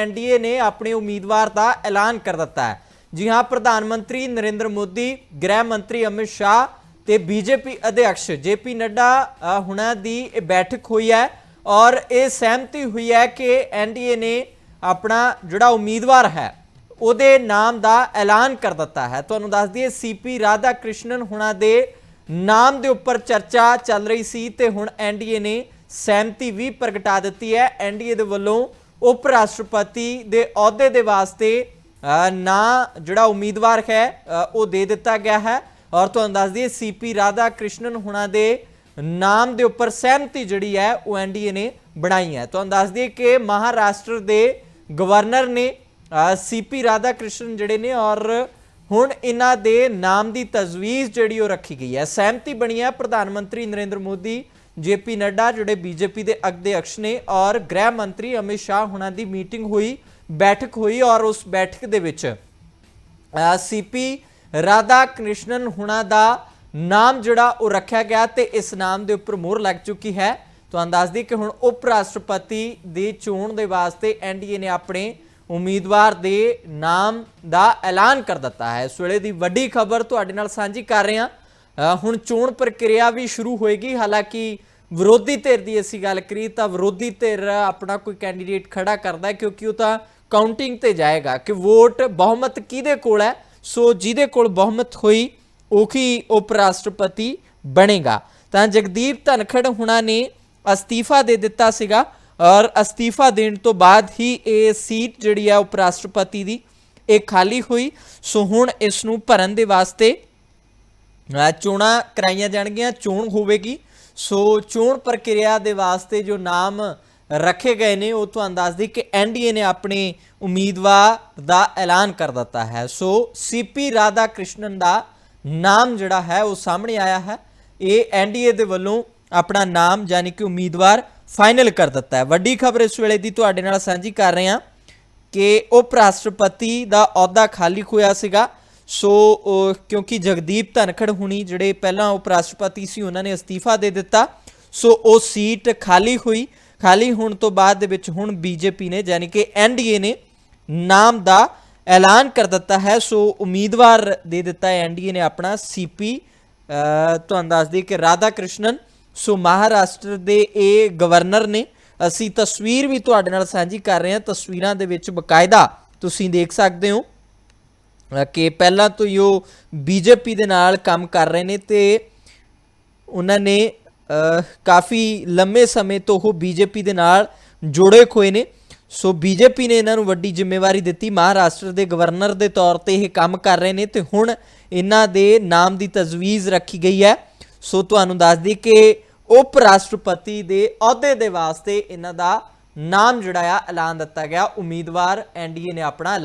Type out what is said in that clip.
NDA ਨੇ ਆਪਣੇ ਉਮੀਦਵਾਰ ਦਾ ਐਲਾਨ ਕਰ ਦਿੱਤਾ ਹੈ। ਜੀ ਹਾਂ ਪ੍ਰਧਾਨ ਮੰਤਰੀ ਨਰਿੰਦਰ ਮੋਦੀ ਗ੍ਰਹਿ ਮੰਤਰੀ ਅਮਿਤ ਸ਼ਾਹ ਤੇ ਬੀਜੇਪੀ ਅਧਿਕਸ਼ ਜੇਪੀ ਨੱਡਾ ਅ, ਹੁਣਾਂ ਦੀ ਇਹ ਬੈਠਕ ਹੋਈ ਹੈ ਔਰ ਇਹ ਸਹਿਮਤੀ ਹੋਈ ਹੈ ਕਿ ਐਨਡੀਏ ਨੇ ਆਪਣਾ ਜਿਹੜਾ ਉਮੀਦਵਾਰ ਹੈ ਉਹਦੇ ਨਾਮ ਦਾ ਐਲਾਨ ਕਰ ਦਿੱਤਾ ਹੈ। ਤੁਹਾਨੂੰ ਦੱਸ ਦਈਏ ਸੀਪੀ ਰਾਧਾ ਕ੍ਰਿਸ਼ਨਨ ਹੁਣਾਂ ਦੇ ਨਾਮ ਦੇ ਉੱਪਰ ਚਰਚਾ ਚੱਲ ਰਹੀ ਸੀ ਤੇ ਹੁਣ ਐਨਡੀਏ ਨੇ ਸਹਿਮਤੀ ਵੀ ਪ੍ਰਗਟਾ ਦਿੱਤੀ ਹੈ। ਐਨਡੀਏ ਦੇ ਵੱਲੋਂ ਉਪ ਰਾਸ਼ਟਰਪਤੀ ਦੇ ਅਹੁਦੇ ਦੇ ਵਾਸਤੇ ਅ, ਨਾਂ ਜਿਹੜਾ ਉਮੀਦਵਾਰ ਹੈ ਉਹ ਦੇ ਦਿੱਤਾ ਗਿਆ ਹੈ। ਔਰ ਤੁਹਾਨੂੰ ਦੱਸ ਦਈਏ ਸੀਪੀ ਰਾਧਾ ਕ੍ਰਿਸ਼ਨਨ ਹੁਣਾਂ ਦੇ ਨਾਮ ਦੇ ਉੱਪਰ ਸਹਿਮਤੀ ਜਿਹੜੀ ਹੈ ਉਹ ਐਨਡੀਏ ਨੇ ਬਣਾਈ ਹੈ। ਤੁਹਾਨੂੰ ਦੱਸ ਦਈਏ ਕਿ ਮਹਾਰਾਸ਼ਟਰ ਦੇ ਗਵਰਨਰ ਨੇ ਸੀਪੀ ਰਾਧਾ ਕ੍ਰਿਸ਼ਨ ਜਿਹੜੇ ਨੇ ਔਰ ਹੁਣ ਇਹਨਾਂ ਦੇ ਨਾਮ ਦੀ ਤਜਵੀਜ਼ ਜਿਹੜੀ ਉਹ ਰੱਖੀ ਗਈ ਹੈ। ਸਹਿਮਤੀ ਬਣੀ ਹੈ ਪ੍ਰਧਾਨ ਮੰਤਰੀ ਨਰਿੰਦਰ ਮੋਦੀ ਜੇਪੀ ਨੱਡਾ, ਜਿਹੜੇ ਬੀਜੇਪੀ ਦੇ ਅਧਿਕਸ਼ ਨੇ ਔਰ ਗ੍ਰਹਿ ਮੰਤਰੀ ਅਮਿਤ ਸ਼ਾਹ ਹੁਣਾਂ ਦੀ ਮੀਟਿੰਗ ਹੋਈ, ਬੈਠਕ ਹੋਈ ਔਰ ਉਸ ਬੈਠਕ ਦੇ ਵਿੱਚ ਸੀਪੀ ਰਾਧਾ ਕ੍ਰਿਸ਼ਨਨ ਹੁਣਾਂ ਦਾ ਨਾਮ ਜਿਹੜਾ ਉਹ ਰੱਖਿਆ ਗਿਆ ਤੇ ਇਸ ਨਾਮ ਦੇ ਉੱਪਰ ਮੋਹਰ ਲੱਗ ਚੁੱਕੀ ਹੈ। ਤੁਹਾਨੂੰ ਦੱਸ ਦਈਏ ਕਿ ਹੁਣ ਉਪ ਰਾਸ਼ਟਰਪਤੀ ਦੀ ਚੋਣ ਦੇ ਵਾਸਤੇ ਐਨਡੀਏ ਨੇ ਆਪਣੇ ਉਮੀਦਵਾਰ ਦੇ ਨਾਮ ਦਾ ਐਲਾਨ ਕਰ ਦਿੱਤਾ ਹੈ। ਇਸ ਵੇਲੇ ਦੀ ਵੱਡੀ ਖਬਰ ਤੁਹਾਡੇ ਨਾਲ ਸਾਂਝੀ ਕਰ ਰਹੇ ਹਾਂ। ਹੁਣ ਚੋਣ ਪ੍ਰਕਿਰਿਆ ਵੀ ਸ਼ੁਰੂ ਹੋਏਗੀ। ਹਾਲਾਂਕਿ ਵਿਰੋਧੀ ਧਿਰ ਦੀ ਅਸੀਂ ਗੱਲ ਕਰੀ ਤਾਂ ਵਿਰੋਧੀ ਧਿਰ ਆਪਣਾ ਕੋਈ ਕੈਂਡੀਡੇਟ ਖੜਾ ਕਰਦਾ ਕਿਉਂਕਿ ਉਹ ਤਾਂ ਕਾਊਂਟਿੰਗ ਤੇ ਜਾਏਗਾ ਕਿ ਵੋਟ ਬਹੁਮਤ ਕਿਹਦੇ ਕੋਲ ਹੈ? ਸੋ ਜਿਹਦੇ ਕੋਲ ਬਹੁਮਤ ਹੋਈ, ਉਹੀ ਉਪ ਰਾਸ਼ਟਰਪਤੀ ਬਣੇਗਾ। ਤਾਂ ਜਗਦੀਪ ਧਨਖੜ ਹੁਣਾਂ ਨੇ ਅਸਤੀਫਾ ਦੇ ਦਿੱਤਾ ਸੀਗਾ ਔਰ ਅਸਤੀਫਾ ਦੇਣ ਤੋਂ ਬਾਅਦ ਹੀ ਇਹ ਸੀਟ ਜਿਹੜੀ ਆ ਉਪ ਰਾਸ਼ਟਰਪਤੀ ਦੀ, ਇਹ ਖਾਲੀ ਹੋਈ। ਸੋ ਹੁਣ ਇਸ ਨੂੰ ਭਰਨ ਦੇ ਵਾਸਤੇ ਚੋਣਾਂ ਕਰਾਈਆਂ ਜਾਣਗੀਆਂ, ਚੋਣ ਹੋਵੇਗੀ। ਸੋ ਚੋਣ ਪ੍ਰਕਿਰਿਆ ਦੇ ਵਾਸਤੇ ਜੋ ਨਾਮ ਰੱਖੇ ਗਏ ਨੇ, ਉਹ ਤੁਹਾਨੂੰ ਦੱਸ ਦਈ ਕਿ ਐਨਡੀਏ ਨੇ ਆਪਣੇ ਉਮੀਦਵਾਰ ਦਾ ਐਲਾਨ ਕਰ ਦਿੱਤਾ ਹੈ। ਸੋ ਸੀਪੀ ਰਾਧਾ ਕ੍ਰਿਸ਼ਨਨ ਦਾ ਨਾਮ ਜਿਹੜਾ ਹੈ, ਉਹ ਸਾਹਮਣੇ ਆਇਆ ਹੈ। ਇਹ ਐਨਡੀਏ ਦੇ ਵੱਲੋਂ ਆਪਣਾ ਨਾਮ ਯਾਨੀ ਕਿ ਉਮੀਦਵਾਰ ਫਾਈਨਲ ਕਰ ਦਿੱਤਾ ਹੈ। ਵੱਡੀ ਖਬਰ ਇਸ ਵੇਲੇ ਦੀ ਤੁਹਾਡੇ ਨਾਲ ਸਾਂਝੀ ਕਰ ਰਹੇ ਹਾਂ ਕਿ ਉਪ ਰਾਸ਼ਟਰਪਤੀ ਦਾ ਅਹੁਦਾ ਖਾਲੀ ਹੋਇਆ ਸੀਗਾ। ਸੋ ਕਿਉਂਕਿ ਜਗਦੀਪ ਧਨਖੜ ਹੁਣੀ ਜਿਹੜੇ ਪਹਿਲਾਂ ਉਪ ਰਾਸ਼ਟਰਪਤੀ ਸੀ, ਉਹਨਾਂ ਨੇ ਅਸਤੀਫਾ ਦੇ ਦਿੱਤਾ। ਸੋ, ਉਹ ਸੀਟ ਖਾਲੀ ਹੋਈ। ਖਾਲੀ ਹੋਣ ਤੋਂ ਬਾਅਦ ਦੇ ਵਿੱਚ ਹੁਣ ਬੀਜੇਪੀ ਨੇ, ਯਾਨੀ ਕਿ ਐਨਡੀਏ ਨੇ ਨਾਮ ਦਾ ਐਲਾਨ ਕਰ ਦਿੱਤਾ ਹੈ। ਸੋ, ਉਮੀਦਵਾਰ ਦੇ ਦਿੱਤਾ ਹੈ ਐਨਡੀਏ ਨੇ ਆਪਣਾ ਸੀਪੀ ਤੁਹਾਨੂੰ ਦੱਸ ਦਈਏ ਕਿ ਰਾਧਾ ਕ੍ਰਿਸ਼ਨਨ ਸੋ ਮਹਾਰਾਸ਼ਟਰ ਦੇ ਇਹ ਗਵਰਨਰ ਨੇ। ਅਸੀਂ ਤਸਵੀਰ ਵੀ ਤੁਹਾਡੇ ਨਾਲ ਸਾਂਝੀ ਕਰ ਰਹੇ ਹਾਂ। ਤਸਵੀਰਾਂ ਦੇ ਵਿੱਚ ਬਕਾਇਦਾ ਤੁਸੀਂ ਦੇਖ ਸਕਦੇ ਹੋ। ਕਿ ਪਹਿਲਾਂ ਤੋਂ ਹੀ ਉਹ ਬੀਜੇਪੀ ਦੇ ਨਾਲ ਕੰਮ ਕਰ ਰਹੇ ਨੇ ਤੇ ਉਹਨਾਂ ਨੇ ਕਾਫੀ ਲੰਮੇ ਸਮੇਂ ਤੋਂ ਉਹ ਬੀਜੇਪੀ ਦੇ ਨਾਲ ਜੁੜੇ ਹੋਏ ਨੇ। ਸੋ ਬੀਜੇਪੀ ਨੇ ਇਹਨਾਂ ਨੂੰ ਵੱਡੀ ਜ਼ਿੰਮੇਵਾਰੀ ਦਿੱਤੀ। ਮਹਾਰਾਸ਼ਟਰ ਦੇ ਗਵਰਨਰ ਦੇ ਤੌਰ ਤੇ ਇਹ ਕੰਮ ਕਰ ਰਹੇ ਨੇ ਤੇ ਹੁਣ ਇਹਨਾਂ ਦੇ ਨਾਮ ਦੀ ਤਜਵੀਜ਼ ਰੱਖੀ ਗਈ ਹੈ। ਸੋ ਤੁਹਾਨੂੰ ਦੱਸ ਦਈ ਕਿ ਉਪ ਰਾਸ਼ਟਰਪਤੀ ਦੇ ਅਹੁਦੇ ਦੇ ਵਾਸਤੇ ਇਹਨਾਂ ਦਾ ਨਾਮ ਜਿਹੜਾ ਆ ਐਲਾਨ ਦਿੱਤਾ ਗਿਆ। ਉਮੀਦਵਾਰ ਐਨਡੀਏ ਨੇ ਆਪਣਾ